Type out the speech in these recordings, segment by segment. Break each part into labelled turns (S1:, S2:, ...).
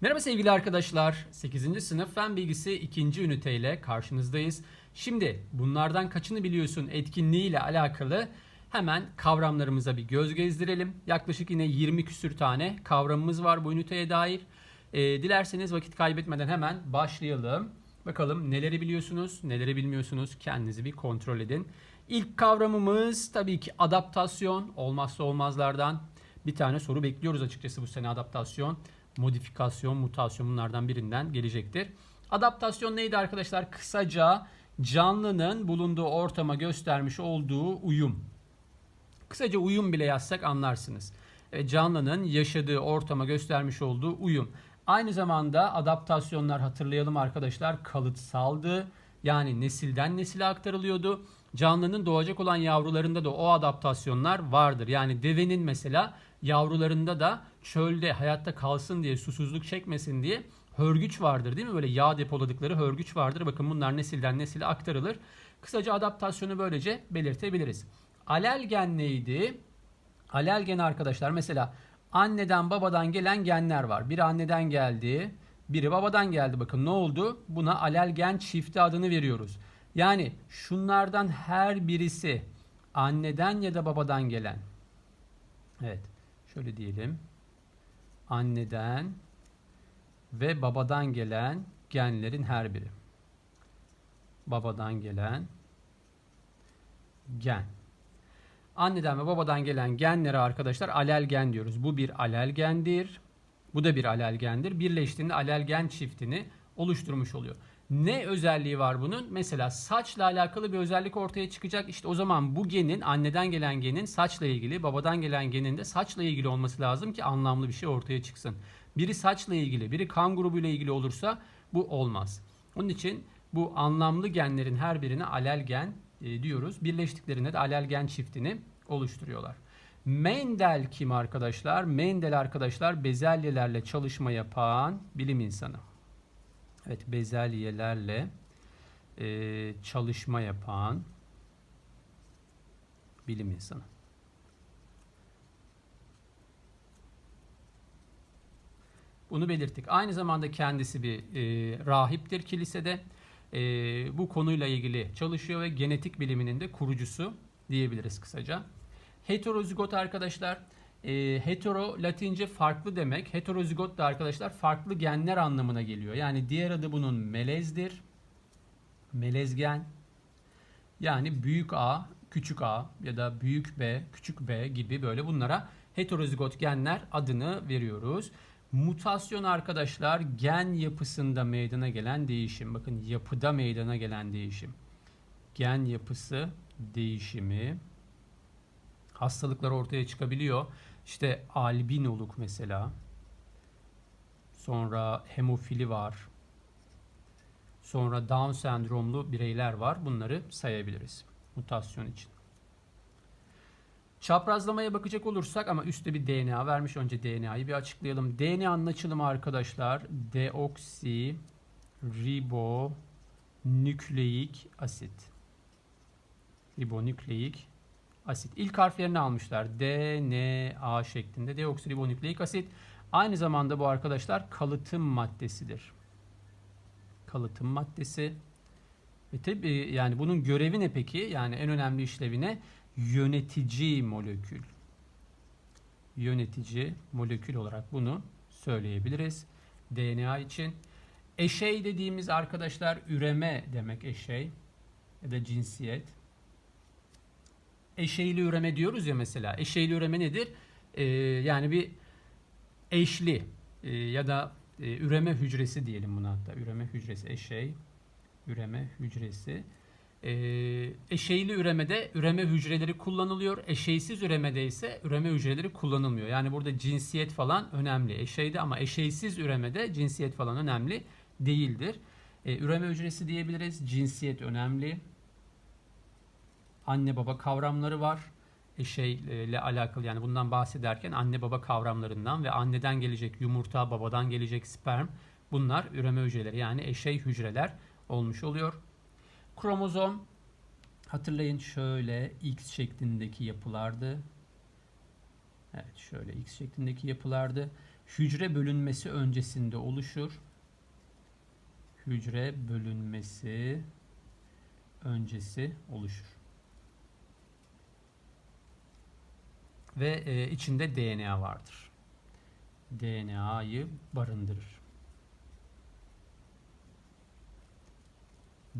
S1: Merhaba sevgili arkadaşlar. 8. sınıf fen bilgisi 2. üniteyle karşınızdayız. Şimdi bunlardan kaçını biliyorsun etkinliğiyle alakalı hemen kavramlarımıza bir göz gezdirelim. Yaklaşık yine 20 küsür tane kavramımız var bu üniteye dair. Ee, dilerseniz vakit kaybetmeden hemen başlayalım. Bakalım neleri biliyorsunuz, neleri bilmiyorsunuz kendinizi bir kontrol edin. İlk kavramımız tabii ki adaptasyon olmazsa olmazlardan. Bir tane soru bekliyoruz açıkçası bu sene adaptasyon modifikasyon, mutasyon bunlardan birinden gelecektir. Adaptasyon neydi arkadaşlar? Kısaca canlının bulunduğu ortama göstermiş olduğu uyum. Kısaca uyum bile yazsak anlarsınız. Canlının yaşadığı ortama göstermiş olduğu uyum. Aynı zamanda adaptasyonlar hatırlayalım arkadaşlar kalıtsaldı. Yani nesilden nesile aktarılıyordu. Canlının doğacak olan yavrularında da o adaptasyonlar vardır. Yani devenin mesela yavrularında da çölde hayatta kalsın diye susuzluk çekmesin diye hörgüç vardır değil mi? Böyle yağ depoladıkları hörgüç vardır. Bakın bunlar nesilden nesile aktarılır. Kısaca adaptasyonu böylece belirtebiliriz. Alelgen neydi? Alelgen arkadaşlar mesela anneden babadan gelen genler var. Biri anneden geldi, biri babadan geldi. Bakın ne oldu? Buna alelgen çifti adını veriyoruz. Yani şunlardan her birisi anneden ya da babadan gelen. Evet. Şöyle diyelim. Anneden ve babadan gelen genlerin her biri. Babadan gelen gen. Anneden ve babadan gelen genlere arkadaşlar alelgen diyoruz. Bu bir alelgendir. Bu da bir alelgendir. Birleştiğinde alelgen çiftini oluşturmuş oluyor. Ne özelliği var bunun? Mesela saçla alakalı bir özellik ortaya çıkacak. İşte o zaman bu genin anneden gelen genin saçla ilgili, babadan gelen genin de saçla ilgili olması lazım ki anlamlı bir şey ortaya çıksın. Biri saçla ilgili, biri kan grubuyla ilgili olursa bu olmaz. Onun için bu anlamlı genlerin her birine alel gen e, diyoruz. Birleştiklerinde de alel gen çiftini oluşturuyorlar. Mendel kim arkadaşlar? Mendel arkadaşlar bezelyelerle çalışma yapan bilim insanı. Evet bezelyelerle e, çalışma yapan bilim insanı. Bunu belirttik. Aynı zamanda kendisi bir e, rahiptir kilisede. E, bu konuyla ilgili çalışıyor ve genetik biliminin de kurucusu diyebiliriz kısaca. Heterozigot arkadaşlar. E, hetero latince farklı demek. Heterozigot da arkadaşlar farklı genler anlamına geliyor. Yani diğer adı bunun melezdir. Melezgen. Yani büyük A, küçük A ya da büyük B, küçük B gibi böyle bunlara heterozigot genler adını veriyoruz. Mutasyon arkadaşlar gen yapısında meydana gelen değişim. Bakın yapıda meydana gelen değişim. Gen yapısı değişimi hastalıklar ortaya çıkabiliyor. İşte albinoluk mesela. Sonra hemofili var. Sonra Down sendromlu bireyler var. Bunları sayabiliriz mutasyon için. Çaprazlamaya bakacak olursak ama üstte bir DNA vermiş. Önce DNA'yı bir açıklayalım. DNA'nın açılımı arkadaşlar deoksi ribonükleik asit. Ribonükleik asit. İlk harflerini almışlar. D, N, A şeklinde. Deoksiribonükleik asit. Aynı zamanda bu arkadaşlar kalıtım maddesidir. Kalıtım maddesi. Ve tabi yani bunun görevi ne peki? Yani en önemli işlevi ne? Yönetici molekül. Yönetici molekül olarak bunu söyleyebiliriz. DNA için. Eşey dediğimiz arkadaşlar üreme demek eşey ya da cinsiyet eşeyli üreme diyoruz ya mesela. Eşeyli üreme nedir? Ee, yani bir eşli e, ya da e, üreme hücresi diyelim buna hatta. Üreme hücresi eşey. Üreme hücresi. E, eşeyli üremede üreme hücreleri kullanılıyor. Eşeysiz üremede ise üreme hücreleri kullanılmıyor. Yani burada cinsiyet falan önemli. Eşeyde ama eşeysiz üremede cinsiyet falan önemli değildir. E, üreme hücresi diyebiliriz. Cinsiyet önemli anne baba kavramları var. Eşeyle alakalı yani bundan bahsederken anne baba kavramlarından ve anneden gelecek yumurta, babadan gelecek sperm bunlar üreme hücreleri yani eşey hücreler olmuş oluyor. Kromozom hatırlayın şöyle X şeklindeki yapılardı. Evet şöyle X şeklindeki yapılardı. hücre bölünmesi öncesinde oluşur. Hücre bölünmesi öncesi oluşur. Ve e, içinde DNA vardır. DNA'yı barındırır.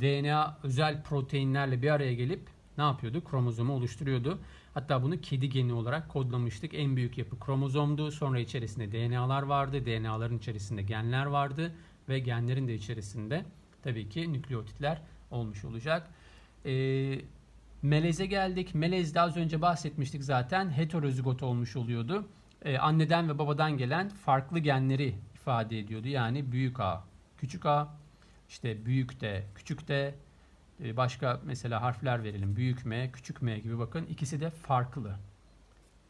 S1: DNA özel proteinlerle bir araya gelip ne yapıyordu? Kromozomu oluşturuyordu. Hatta bunu kedi geni olarak kodlamıştık. En büyük yapı kromozomdu. Sonra içerisinde DNA'lar vardı. DNA'ların içerisinde genler vardı. Ve genlerin de içerisinde tabii ki nükleotitler olmuş olacak. Ee, meleze geldik. Melezde az önce bahsetmiştik zaten. Heterozigot olmuş oluyordu. Ee, anneden ve babadan gelen farklı genleri ifade ediyordu. Yani büyük A, küçük A, işte büyük de, küçük de, e, başka mesela harfler verelim. Büyük M, küçük M gibi bakın. ikisi de farklı.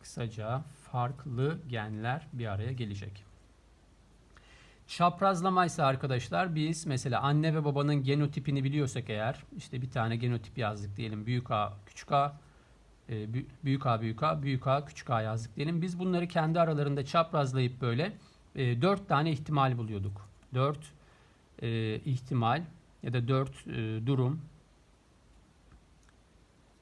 S1: Kısaca farklı genler bir araya gelecek. Çaprazlama ise arkadaşlar biz mesela anne ve babanın genotipini biliyorsak eğer işte bir tane genotip yazdık diyelim. Büyük A, küçük A, e, bü- büyük A, büyük A, büyük A, küçük A yazdık diyelim. Biz bunları kendi aralarında çaprazlayıp böyle e, 4 tane ihtimal buluyorduk. 4 e, ihtimal ya da 4 e, durum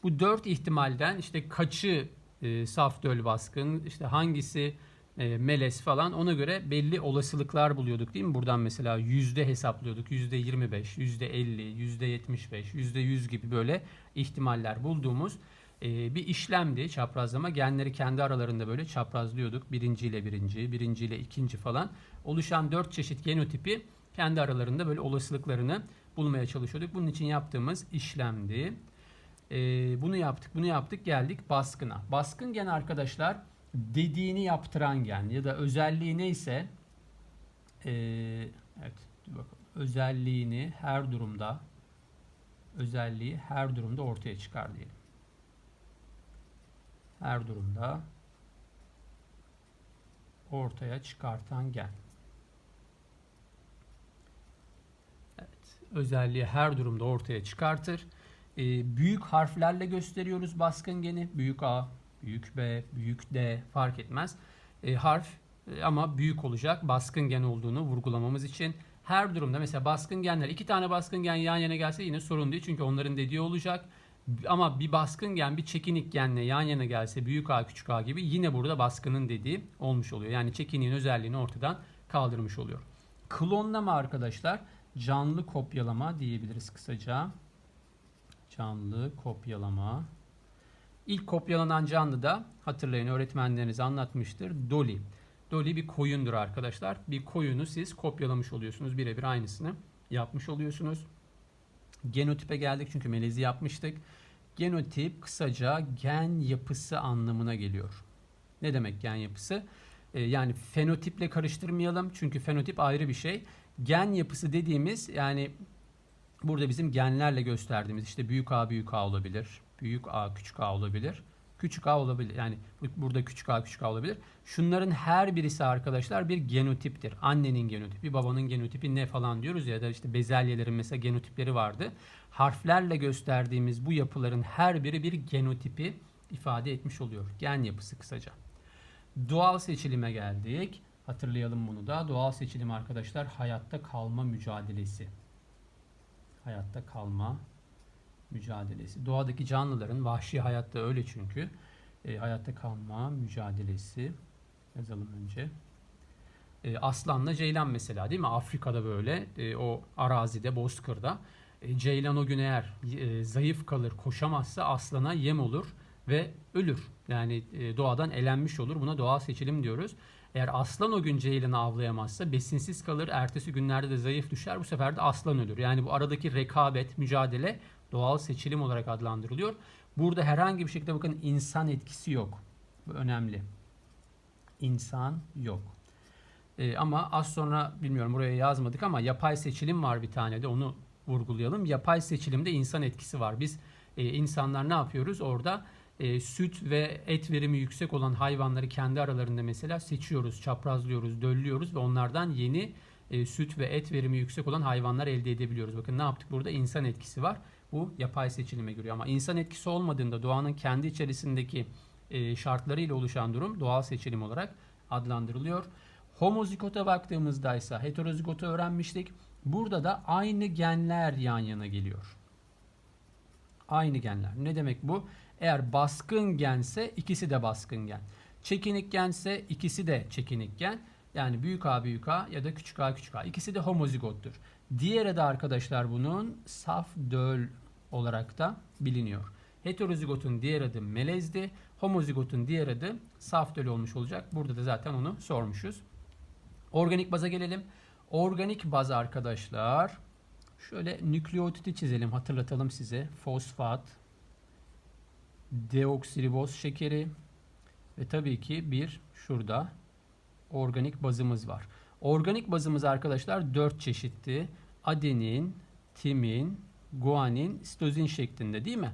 S1: bu dört ihtimalden işte kaçı e, saf döl baskın, işte hangisi e, melez falan ona göre belli olasılıklar buluyorduk değil mi? Buradan mesela yüzde hesaplıyorduk. Yüzde 25, yüzde 50, yüzde 75, yüzde 100 gibi böyle ihtimaller bulduğumuz e, bir işlemdi çaprazlama. Genleri kendi aralarında böyle çaprazlıyorduk. Birinci ile birinci, birinci ile ikinci falan. Oluşan dört çeşit genotipi kendi aralarında böyle olasılıklarını bulmaya çalışıyorduk. Bunun için yaptığımız işlemdi. Ee, bunu yaptık, bunu yaptık, geldik baskına. Baskın gen arkadaşlar dediğini yaptıran gen ya da özelliği neyse ee, evet bakalım. özelliğini her durumda özelliği her durumda ortaya çıkar diyelim. Her durumda ortaya çıkartan gen. Evet, özelliği her durumda ortaya çıkartır. Ee, büyük harflerle gösteriyoruz baskın geni. Büyük A, büyük B, büyük D fark etmez. Ee, harf e, ama büyük olacak baskın gen olduğunu vurgulamamız için. Her durumda mesela baskın genler iki tane baskın gen yan yana gelse yine sorun değil. Çünkü onların dediği olacak. Ama bir baskın gen bir çekinik genle yan yana gelse büyük A küçük A gibi yine burada baskının dediği olmuş oluyor. Yani çekiniğin özelliğini ortadan kaldırmış oluyor. Klonlama arkadaşlar canlı kopyalama diyebiliriz kısaca. Canlı kopyalama. İlk kopyalanan canlı da hatırlayın öğretmenleriniz anlatmıştır. Dolly. Dolly bir koyundur arkadaşlar. Bir koyunu siz kopyalamış oluyorsunuz. Birebir aynısını yapmış oluyorsunuz. Genotipe geldik çünkü melezi yapmıştık. Genotip kısaca gen yapısı anlamına geliyor. Ne demek gen yapısı? Ee, yani fenotiple karıştırmayalım çünkü fenotip ayrı bir şey. Gen yapısı dediğimiz yani burada bizim genlerle gösterdiğimiz işte büyük A büyük A olabilir. Büyük A küçük A olabilir. Küçük A olabilir. Yani bu- burada küçük A küçük A olabilir. Şunların her birisi arkadaşlar bir genotiptir. Annenin genotipi, babanın genotipi ne falan diyoruz ya da işte bezelyelerin mesela genotipleri vardı. Harflerle gösterdiğimiz bu yapıların her biri bir genotipi ifade etmiş oluyor. Gen yapısı kısaca. Doğal seçilime geldik. Hatırlayalım bunu da. Doğal seçilim arkadaşlar hayatta kalma mücadelesi. Hayatta kalma mücadelesi. Doğadaki canlıların vahşi hayatta öyle çünkü. E, hayatta kalma mücadelesi yazalım önce. E, aslanla ceylan mesela değil mi? Afrika'da böyle e, o arazide, bozkırda. E, ceylan o gün eğer e, zayıf kalır, koşamazsa aslana yem olur ve ölür. Yani e, doğadan elenmiş olur. Buna doğal seçilim diyoruz. Eğer aslan o gün ceylanı avlayamazsa besinsiz kalır. Ertesi günlerde de zayıf düşer. Bu sefer de aslan ölür. Yani bu aradaki rekabet, mücadele doğal seçilim olarak adlandırılıyor. Burada herhangi bir şekilde bakın insan etkisi yok. Bu önemli. İnsan yok. Ee, ama az sonra bilmiyorum buraya yazmadık ama yapay seçilim var bir tane de onu vurgulayalım. Yapay seçilimde insan etkisi var. Biz e, insanlar ne yapıyoruz? Orada e, süt ve et verimi yüksek olan hayvanları kendi aralarında mesela seçiyoruz, çaprazlıyoruz, döllüyoruz ve onlardan yeni e, süt ve et verimi yüksek olan hayvanlar elde edebiliyoruz. Bakın ne yaptık burada? İnsan etkisi var. Bu yapay seçilime giriyor ama insan etkisi olmadığında doğanın kendi içerisindeki e, şartlarıyla oluşan durum doğal seçilim olarak adlandırılıyor. Homozigota baktığımızda ise heterozigotu öğrenmiştik. Burada da aynı genler yan yana geliyor. Aynı genler. Ne demek bu? Eğer baskın gense ikisi de baskın gen. Çekinik gense ikisi de çekinik gen. Yani büyük A büyük A ya da küçük A küçük A. İkisi de homozigottur. Diğeri de arkadaşlar bunun saf döl olarak da biliniyor. Heterozigotun diğer adı melezdi. Homozigotun diğer adı saf döl olmuş olacak. Burada da zaten onu sormuşuz. Organik baza gelelim. Organik baz arkadaşlar. Şöyle nükleotidi çizelim. Hatırlatalım size. Fosfat, deoksiriboz şekeri ve tabii ki bir şurada organik bazımız var. Organik bazımız arkadaşlar 4 çeşitti. Adenin, timin, guanin, sitozin şeklinde değil mi?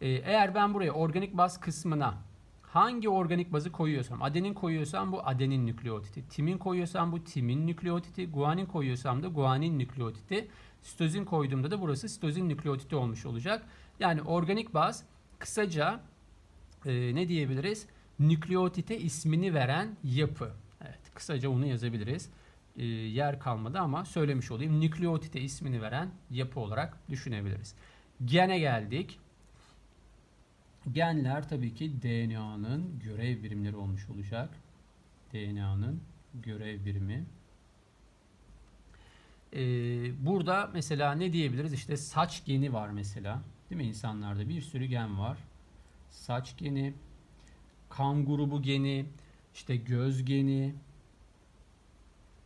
S1: Ee, eğer ben buraya organik baz kısmına hangi organik bazı koyuyorsam, adenin koyuyorsam bu adenin nükleotidi, timin koyuyorsam bu timin nükleotidi, guanin koyuyorsam da guanin nükleotidi, sitozin koyduğumda da burası sitozin nükleotidi olmuş olacak. Yani organik baz kısaca e, ne diyebiliriz? Nükleotite ismini veren yapı. Evet, kısaca onu yazabiliriz. E, yer kalmadı ama söylemiş olayım. Nükleotite ismini veren yapı olarak düşünebiliriz. Gene geldik. Genler tabii ki DNA'nın görev birimleri olmuş olacak. DNA'nın görev birimi. Ee, burada mesela ne diyebiliriz? İşte saç geni var mesela. Değil mi? İnsanlarda bir sürü gen var. Saç geni, kan grubu geni, işte göz geni.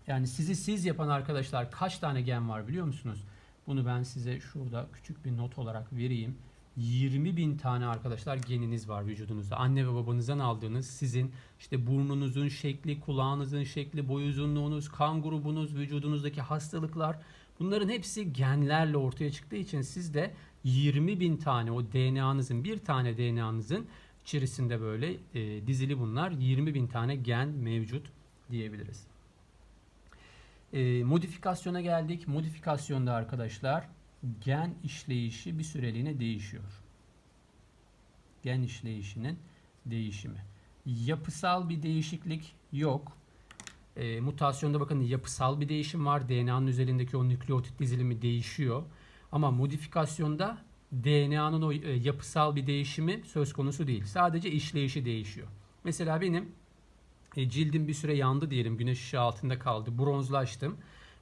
S1: Yani sizi siz yapan arkadaşlar kaç tane gen var biliyor musunuz? Bunu ben size şurada küçük bir not olarak vereyim. 20 bin tane arkadaşlar geniniz var vücudunuzda. Anne ve babanızdan aldığınız sizin işte burnunuzun şekli, kulağınızın şekli, boy uzunluğunuz, kan grubunuz, vücudunuzdaki hastalıklar bunların hepsi genlerle ortaya çıktığı için sizde 20 bin tane o DNA'nızın bir tane DNA'nızın içerisinde böyle e, dizili bunlar 20 bin tane gen mevcut diyebiliriz. E, modifikasyona geldik. Modifikasyonda arkadaşlar gen işleyişi bir süreliğine değişiyor. Gen işleyişinin değişimi. Yapısal bir değişiklik yok. E, mutasyonda bakın yapısal bir değişim var. DNA'nın üzerindeki o nükleotit dizilimi değişiyor. Ama modifikasyonda DNA'nın o e, yapısal bir değişimi söz konusu değil. Sadece işleyişi değişiyor. Mesela benim e, cildim bir süre yandı diyelim. Güneş ışığı altında kaldı. Bronzlaştım.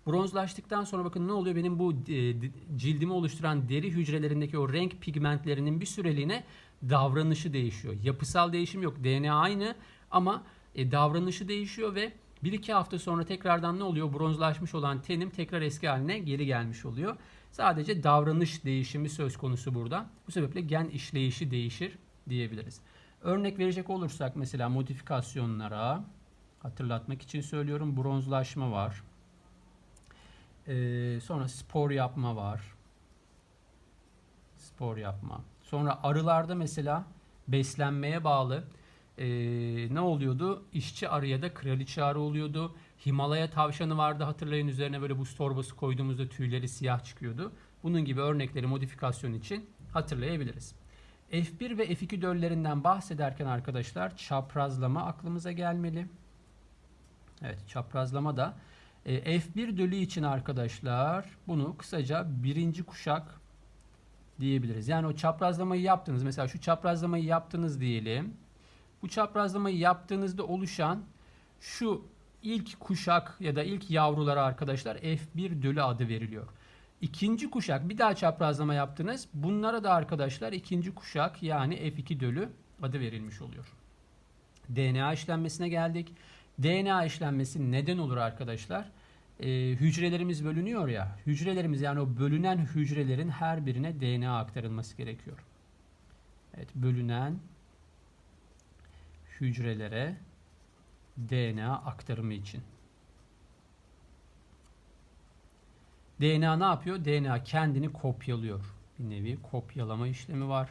S1: Bronzlaştıktan sonra bakın ne oluyor? Benim bu e, cildimi oluşturan deri hücrelerindeki o renk pigmentlerinin bir süreliğine davranışı değişiyor. Yapısal değişim yok. DNA aynı ama davranışı değişiyor ve bir iki hafta sonra tekrardan ne oluyor? Bronzlaşmış olan tenim tekrar eski haline geri gelmiş oluyor. Sadece davranış değişimi söz konusu burada. Bu sebeple gen işleyişi değişir diyebiliriz. Örnek verecek olursak mesela modifikasyonlara hatırlatmak için söylüyorum. Bronzlaşma var. Ee, sonra spor yapma var. Spor yapma. Sonra arılarda mesela beslenmeye bağlı ee, ne oluyordu? İşçi arı ya da kraliçe arı oluyordu. Himalaya tavşanı vardı hatırlayın üzerine böyle buz torbası koyduğumuzda tüyleri siyah çıkıyordu. Bunun gibi örnekleri modifikasyon için hatırlayabiliriz. F1 ve F2 döllerinden bahsederken arkadaşlar çaprazlama aklımıza gelmeli. Evet çaprazlama da e, F1 dölü için arkadaşlar bunu kısaca birinci kuşak diyebiliriz. Yani o çaprazlamayı yaptınız. Mesela şu çaprazlamayı yaptınız diyelim. Bu çaprazlamayı yaptığınızda oluşan şu ilk kuşak ya da ilk yavrulara arkadaşlar F1 dölü adı veriliyor. İkinci kuşak bir daha çaprazlama yaptınız. Bunlara da arkadaşlar ikinci kuşak yani F2 dölü adı verilmiş oluyor. DNA işlenmesine geldik. DNA işlenmesi neden olur arkadaşlar? Ee, hücrelerimiz bölünüyor ya. Hücrelerimiz yani o bölünen hücrelerin her birine DNA aktarılması gerekiyor. Evet bölünen hücrelere DNA aktarımı için. DNA ne yapıyor? DNA kendini kopyalıyor. Bir nevi kopyalama işlemi var.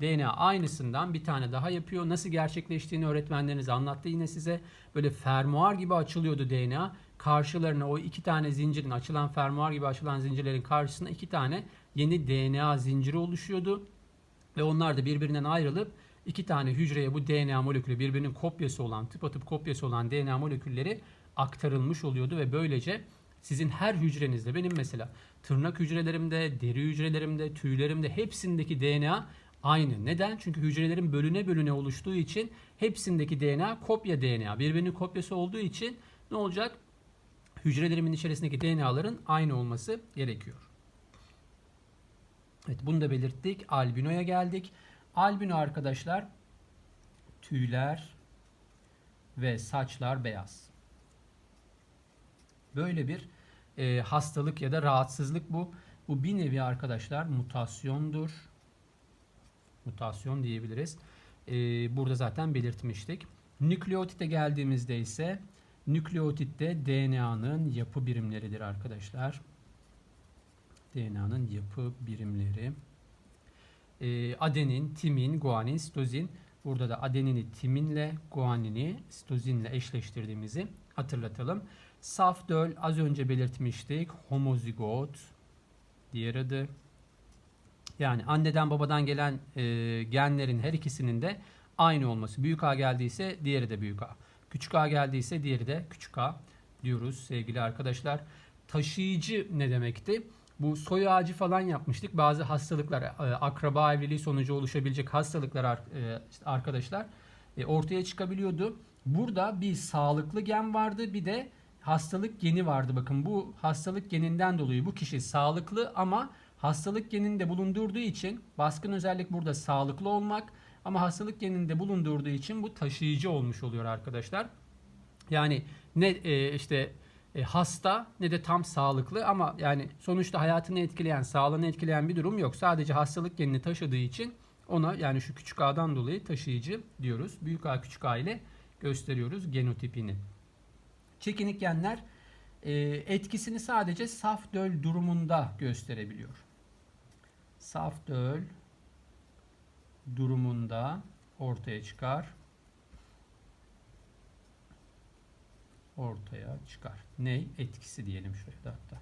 S1: DNA aynısından bir tane daha yapıyor. Nasıl gerçekleştiğini öğretmenleriniz anlattı yine size. Böyle fermuar gibi açılıyordu DNA. Karşılarına o iki tane zincirin açılan fermuar gibi açılan zincirlerin karşısına iki tane yeni DNA zinciri oluşuyordu. Ve onlar da birbirinden ayrılıp iki tane hücreye bu DNA molekülü birbirinin kopyası olan tıpatıp kopyası olan DNA molekülleri aktarılmış oluyordu ve böylece sizin her hücrenizde benim mesela tırnak hücrelerimde, deri hücrelerimde, tüylerimde hepsindeki DNA aynı. Neden? Çünkü hücrelerin bölüne bölüne oluştuğu için hepsindeki DNA kopya DNA. Birbirinin kopyası olduğu için ne olacak? Hücrelerimin içerisindeki DNA'ların aynı olması gerekiyor. Evet bunu da belirttik. Albino'ya geldik. Albino arkadaşlar tüyler ve saçlar beyaz. Böyle bir e, hastalık ya da rahatsızlık bu. Bu bir nevi arkadaşlar mutasyondur. Mutasyon diyebiliriz. E, burada zaten belirtmiştik. Nükleotite geldiğimizde ise nükleotit de DNA'nın yapı birimleridir arkadaşlar. DNA'nın yapı birimleri. E, adenin, timin, guanin, sitozin. Burada da adenini timinle, guanini sitozinle eşleştirdiğimizi hatırlatalım. Saf döl az önce belirtmiştik. Homozigot diğer adı. Yani anneden babadan gelen e, genlerin her ikisinin de aynı olması. Büyük A geldiyse diğeri de büyük A. Küçük A geldiyse diğeri de küçük A diyoruz sevgili arkadaşlar. Taşıyıcı ne demekti? Bu soy ağacı falan yapmıştık. Bazı hastalıklar, e, akraba evliliği sonucu oluşabilecek hastalıklar e, arkadaşlar e, ortaya çıkabiliyordu. Burada bir sağlıklı gen vardı, bir de hastalık geni vardı. Bakın bu hastalık geninden dolayı bu kişi sağlıklı ama hastalık geninde bulundurduğu için baskın özellik burada sağlıklı olmak ama hastalık geninde bulundurduğu için bu taşıyıcı olmuş oluyor arkadaşlar. Yani ne e, işte e, hasta ne de tam sağlıklı ama yani sonuçta hayatını etkileyen, sağlığını etkileyen bir durum yok. Sadece hastalık genini taşıdığı için ona yani şu küçük A'dan dolayı taşıyıcı diyoruz. Büyük A küçük A ile gösteriyoruz genotipini. Çekinik genler e, etkisini sadece saf döl durumunda gösterebiliyor. Saf döl durumunda ortaya çıkar. Ortaya çıkar. Ney? Etkisi diyelim şöyle de hatta.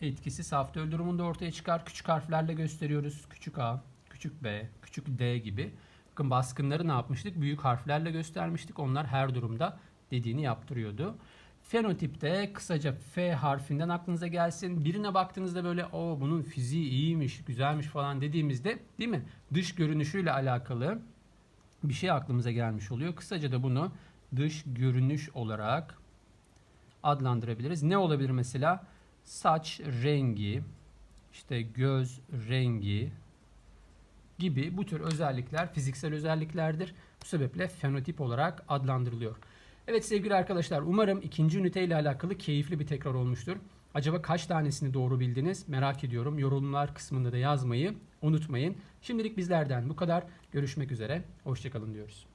S1: Etkisi saf döl durumunda ortaya çıkar. Küçük harflerle gösteriyoruz. Küçük a, küçük b, küçük d gibi. Bakın baskınları ne yapmıştık? Büyük harflerle göstermiştik. Onlar her durumda dediğini yaptırıyordu. Fenotipte kısaca F harfinden aklınıza gelsin. Birine baktığınızda böyle o bunun fiziği iyiymiş, güzelmiş falan dediğimizde değil mi? Dış görünüşüyle alakalı bir şey aklımıza gelmiş oluyor. Kısaca da bunu dış görünüş olarak adlandırabiliriz. Ne olabilir mesela? Saç rengi, işte göz rengi gibi bu tür özellikler fiziksel özelliklerdir. Bu sebeple fenotip olarak adlandırılıyor. Evet sevgili arkadaşlar umarım ikinci ünite ile alakalı keyifli bir tekrar olmuştur. Acaba kaç tanesini doğru bildiniz merak ediyorum. Yorumlar kısmında da yazmayı unutmayın. Şimdilik bizlerden bu kadar. Görüşmek üzere. Hoşçakalın diyoruz.